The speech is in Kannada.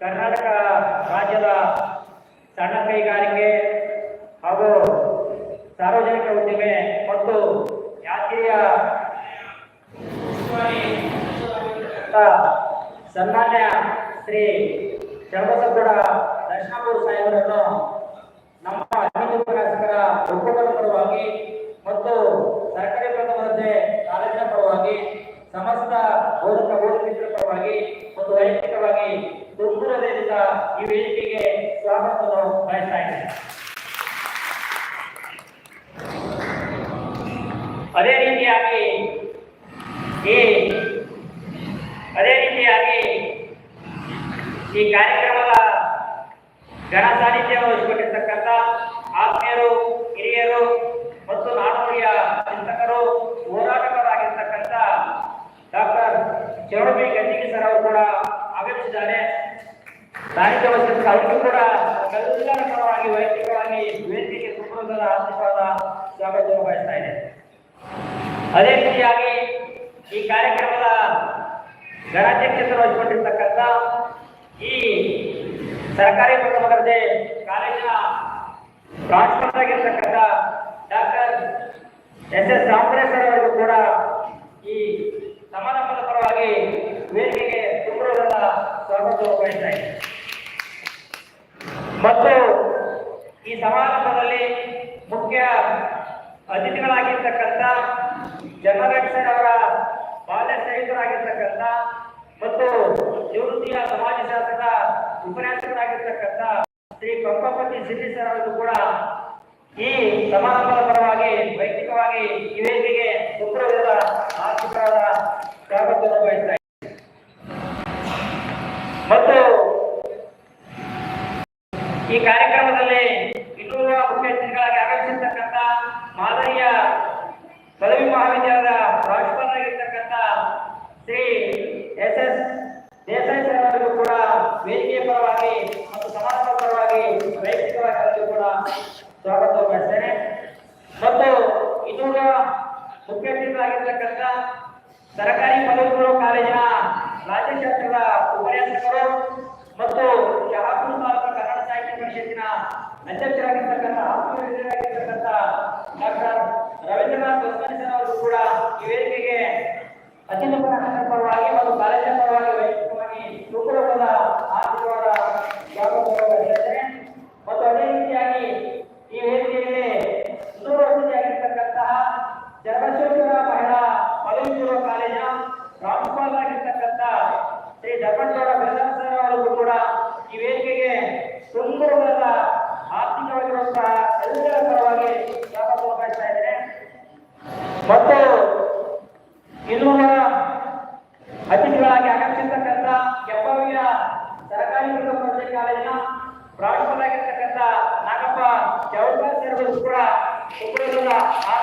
ಕರ್ನಾಟಕ ರಾಜ್ಯದ ಸಣ್ಣ ಕೈಗಾರಿಕೆ ಹಾಗೂ ಸಾರ್ವಜನಿಕ ಉದ್ದಿಮೆ ಮತ್ತು ಯಾತ್ರಿಯ ಸನ್ಮಾನ್ಯ ಶ್ರೀ ಚನ್ನಬಸಗೌಡ ದರ್ಶನಾಪುರ ಸಾಹೇಬರನ್ನು ನಮ್ಮ ಉಪನ್ಯಾಸಕರ ಒಕ್ಕೂಟದ ಪರವಾಗಿ ಮತ್ತು ಸರ್ಕಾರಿ ಪ್ರಥಮ ಕಾಲೇಜಿನ ಪರವಾಗಿ ಸಮಸ್ತ ಬೋಧಕ ಬೋಧಕಿತರ ಪರವಾಗಿ ಮತ್ತು ವೈಯಕ್ತಿಕವಾಗಿ ಈ ವೇದಿಕೆಗೆ ಸ್ವಾಗತವನ್ನು ಬಯಸ್ತಾ ಇದ್ದೇನೆ. ಅದೇ ರೀತಿಯಾಗಿ ಈ, ಅದೇ ರೀತಿಯಾಗಿ ಈ ಕಾರ್ಯಕ್ರಮದ ಗಣ ಸಾನ್ನಿಧ್ಯ ವಹಿಸಿಕೊಂಡಿರ್ತಕ್ಕಂಥ ಆತ್ಮೀಯರು, ಹಿರಿಯರು ಮತ್ತು ನಾಡನುಡಿಯ ಚಿಂತಕರು ಹೋರಾಟಗಾರರಾಗಿರ್ತಕ್ಕಂಥ ಡಾಕ್ಟರ್ ಚೌಡಬಿ ಗಂಜಿಗಿ ಸರ್ ಅವರು ಕೂಡ ಆಗಮಿಸಿದ್ದಾರೆ ವಹಿಸಿದ ಅವರಿಗೂ ಕೂಡ ಎಲ್ಲರ ಪರವಾಗಿ ವೈಯಕ್ತಿಕವಾಗಿ ವೇದಿಕೆ ಸುಪ್ರದ ಆರ್ಥಿಕವಾದ ಸ್ವಾಗತವನ್ನು ಬಯಸ್ತಾ ಇದೆ. ಅದೇ ರೀತಿಯಾಗಿ ಈ ಕಾರ್ಯಕ್ರಮದ ಗಣಾಧ್ಯಕ್ಷತೆ ವಹಿಸಿಕೊಂಡಿರ್ತಕ್ಕಂಥ ಈ ಸರ್ಕಾರಿ ಪ್ರಥಮ ದರ್ಜೆ ಕಾಲೇಜಿನ ಪ್ರಾಂಶುಪಾಲ ಆಗಿರ್ತಕ್ಕಂಥ ಡಾಕ್ಟರ್ ಎಸ್ ಎಸ್ ರಾಮಕೃಷ್ಣ ಅವರಿಗೂ ಕೂಡ ಈ ಸಮಾರಂಭದ ಪರವಾಗಿ ವೇದಿಕೆಗೆ ಸುಪ್ರಭದ ಸ್ವಾಗತವನ್ನು ಬಯಸ್ತಾ ಇದೆ ಮತ್ತು ಈ ಸಮಾರಂಭದಲ್ಲಿ ಮುಖ್ಯ ಅತಿಥಿಗಳಾಗಿರ್ತಕ್ಕಂಥ ಜನರಕ್ಷಣೆ ಅವರ ಬಾಲ್ಯ ಸ್ನೇಹಿತರಾಗಿರ್ತಕ್ಕಂಥ ಮತ್ತು ನಿವೃತ್ತಿಯ ಸಮಾಜಶಾಸ್ತ್ರದ ಉಪನ್ಯಾಸಕರಾಗಿರ್ತಕ್ಕಂಥ ಶ್ರೀ ಪಂಪಪತಿ ಸಿದ್ದಿ ಸರ್ ಅವರಿಗೂ ಕೂಡ ಈ ಸಮಾರಂಭದ ಪರವಾಗಿ ವೈಯಕ್ತಿಕವಾಗಿ ಈ ವೇದಿಕೆಗೆ ಆರ್ಥಿಕವಾದ ಸ್ವಾಗತವನ್ನು ಬಯಸ್ತಾ ಇದ್ದೇನೆ. ಮತ್ತು ಈ ಕಾರ್ಯಕ್ರಮದಲ್ಲಿ ಇನ್ನೂರ ಮುಖ್ಯ ಅತಿಥಿಗಳಾಗಿ ಆಗಮಿಸಿರ್ತಕ್ಕಂಥ ಮಾದರಿಯ ಪದವಿ ಮಹಾವಿದ್ಯಾಲಯದ ಪ್ರಾಂಶುಪಾಲರಾಗಿರ್ತಕ್ಕಂಥ Shri S S Desai sir ಅವರಿಗೂ ಕೂಡ ವೇದಿಕೆಯ ಪರವಾಗಿ ಮತ್ತು ಸಮಾಜ ಪರವಾಗಿ ವೈಯಕ್ತಿಕವಾಗಿ ಕೂಡ ಸ್ವಾಗತ ಮಾಡ್ತೇನೆ. ಮತ್ತು ಇನ್ನೂರ ಮುಖ್ಯ ಅತಿಥಿಗಳಾಗಿರ್ತಕ್ಕಂಥ ಸರ್ಕಾರಿ ಪದವಿ ಪೂರ್ವ ಕಾಲೇಜಿನ ರಾಜ್ಯಶಾಸ್ತ್ರದ ಉಪನ್ಯಾಸಕರು ಮತ್ತು ಪರಿಷತ್ತಿನ ಅಧ್ಯಕ್ಷರಾಗಿರ್ತಕ್ಕಂಥ ಡಾಕ್ಟರ್ ರವೀಂದ್ರನಾಥ್ ಬಸ್ವಾನಿ ಅವರು ಕೂಡ ಈ ವೇದಿಕೆಗೆ ಉಪನ್ಯಾಸಕರ ಪರವಾಗಿ ಮತ್ತು ಕಾಲೇಜಿನ ಪರವಾಗಿ ವೈಯಕ್ತಿಕವಾಗಿ ಸುಪ್ರಭದ ಆರ್ಥಿಕವಾದ ಬಯಸುತ್ತೇನೆ ಮತ್ತು ಅದೇ ರೀತಿಯಾಗಿ ಈ ವೇದಿಕೆಯಲ್ಲಿ ಇನ್ನೂರು ವರ್ಷದಿಯಾಗಿರ್ತಕ್ಕಂತಹ ಚನ್ನಬಸವೇಶ್ವರ ಮಹಿಳಾ ಪದವಿ ಪೂರ್ವ ಕಾಲೇಜಿನ ಪ್ರಾಂಶುಪಾಲರಾಗಿರ್ತಕ್ಕಂಥ ಶ್ರೀ ಧರ್ಮಗೌಡ ಪ್ರಧಾನ ಸರ್ ಅವರಿಗೂ ಕೂಡ ಈ ವೇದಿಕೆಗೆ ತುಂಬುರದ ಆರ್ಥಿಕವಾಗಿರುವಂತಹ ಎಲ್ಲರ ಪರವಾಗಿ ಸ್ವಾಗತವನ್ನು ಬಯಸ್ತಾ ಇದ್ದೇನೆ ಮತ್ತು ಇನ್ನೂರ ಅತಿಥಿಗಳಾಗಿ ಆಗಮಿಸಿರ್ತಕ್ಕಂಥ ಕೆಂಬವಿಯ ಸರ್ಕಾರಿ ಪ್ರಥಮ ದರ್ಜೆ ಕಾಲೇಜಿನ ಪ್ರಾಂಶುಪಾಲರಾಗಿರ್ತಕ್ಕಂಥ ನಾಗಪ್ಪ ಚೌಡ್ಕರ್ ಸರ್ಗಳು ಕೂಡ ಸುಪ್ರೀಂದ ಆರ್ಥಿಕವಾದ